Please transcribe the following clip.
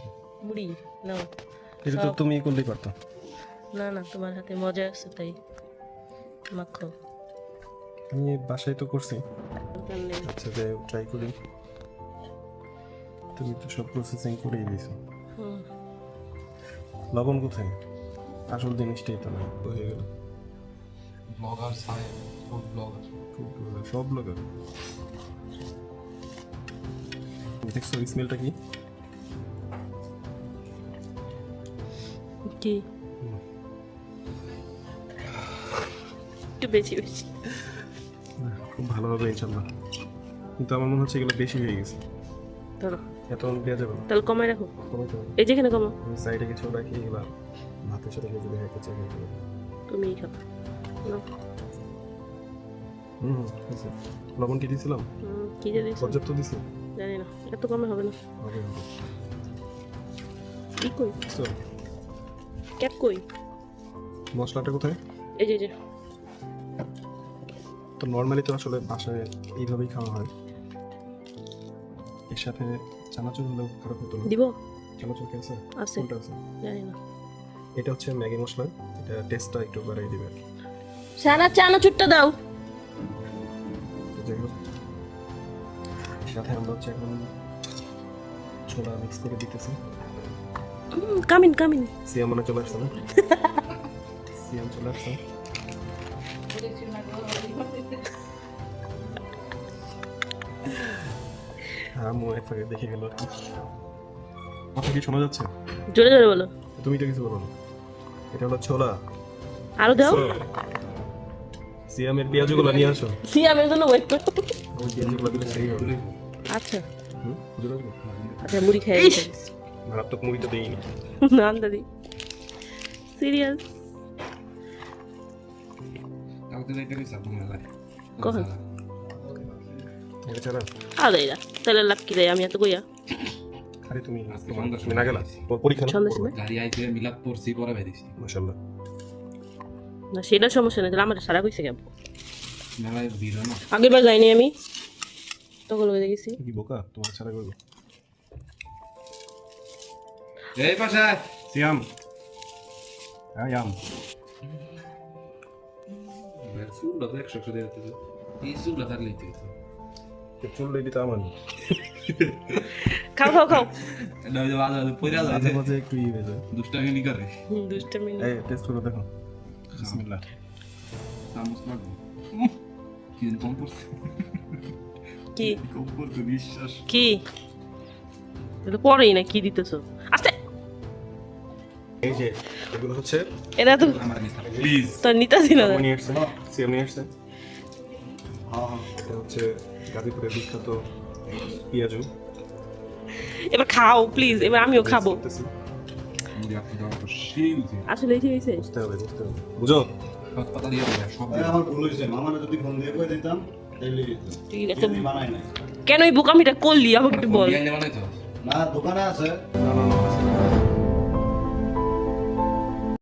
কি মুড়ি নাও এটা তো তুমি করলেই পারতো। না না তোমার হাতে মজা আছে তাই। মাখো। আমি বাসায় তো করছি। আচ্ছা যে ট্রাই করি। তুমি তো সব প্রসেসিং করেই দিয়েছ। লবণ কোথায়? আসল জিনিসটাই তো না হয়ে গেল। ব্লগার সাহেব ফুড ব্লগার সব লোক দেখছ স্মেলটা কি? কি একটু বেশি বেশি। খুব ভালো হবে ইনশাল্লাহ কিন্তু আমার মনে হচ্ছে এগুলো বেশি হয়ে গেছে। ধরো। এত দেওয়া যাবে না। তাহলে কমাই রাখো। কমে এই যেখানে কমো সাইডে কিছু রাখি এগুলো ভাতের সাথে কিছু দেখা যাচ্ছে তুমি খাব। হুম লবণ কি দিয়েছিলাম কি দিয়েছ? পর্যাপ্ত দিছি? জানি না। এত কমে হবে না। হবে কি কই? ক্যাপ কই? মশলাটা কোথায়? এই যে যে। তো নর্মালি তো আসলে বাসায় এইভাবেই খাওয়া হয়। এর সাথে চানাচুর হলেও খারাপ হতো না। দিব? চানাচুর কি আছে? আছে। কোনটা আছে? জানি না। এটা হচ্ছে ম্যাগি মশলা। এটা টেস্টটা একটু বাড়াই দিবে। সানা চানা চুটটা দাও। যাই হোক। সাথে আমরা হচ্ছে এখন ছোলা মিক্স করে দিতেছি। কামিন কামিন সিয়াম মনে চলে আসছে না? সিয়াম চলে আসছে। হ্যাঁ মু এক ফাঁকে দেখে গেল আর কি। কথা কি শোনা যাচ্ছে? জোরে জোরে বলো। তুমি তো কিছু বলো না। এটা হলো ছোলা। আরও দাও। সিয়ামের পেঁয়াজগুলো নিয়ে আসো। সিয়ামের জন্য ওয়েট করো। ওই পেঁয়াজগুলো দিলে সেই হবে। আচ্ছা। আচ্ছা মুড়ি খেয়ে মারাত্মক তো দিইনি না দাদি সিরিয়াস কালকে যাইতে গেছি আপনি মেলায় কখন? আরে এরা তাহলে লাভ কি দেয় আমি এত কইয়া আরে তুমি আজকে তোমার সন্ধ্যা না গেলা তোমার পরীক্ষা না সন্ধ্যা সময় গাড়ি আইতে মিলাদ পড়ছি পরে বেরিয়েছি মাশাআল্লাহ না সেটা সমস্যা নেই তাহলে আমার সারা কইছে কেমন মেলায় ভিড় হয় না আগের বার যাইনি আমি তখন কি বোকা তোমার ছাড়া করব এই পাশে সিয়াম হ্যাঁ ইয়াম চুলটা তো একশো একশো দিতেছে এই চুলটা থাকলেই তো চুল লেডি তো আমার খাও খাও খাও এটা ওই যে মাঝে মাঝে পইরা যায় মাঝে মাঝে একটু ই হয়ে যায় দুষ্টামি করে হুম, দুষ্টামি না। এই টেস্ট করে দেখো বিসমিল্লাহ চামচ মারবো কি কম পড়ছে কি কম পড়ছে নিঃশ্বাস কি পরেই না কি দিতেছো আস্তে এই যে এগুলো হচ্ছে এটা তো প্লিজ তো নিতাছি না। নিয়ে আসছে সিয়াম নিয়ে আসছে। এটা হচ্ছে গাজীপুরের বিখ্যাত পেঁয়াজু। এবার খাও প্লিজ এবার আমিও খাব। আসলে এই হয়েছে বুঝতে হবে বুঝতে হবে। বুঝো? পাতা দিয়ে দেয় সব আরে আমার ভুল হয়েছে মামারা যদি ফোন দিয়ে কই দিতাম তাহলে তুই এত বানাই নাই। কেন এই বোকামিটা করলি? আমাকে একটু বল। না দোকানে আছে।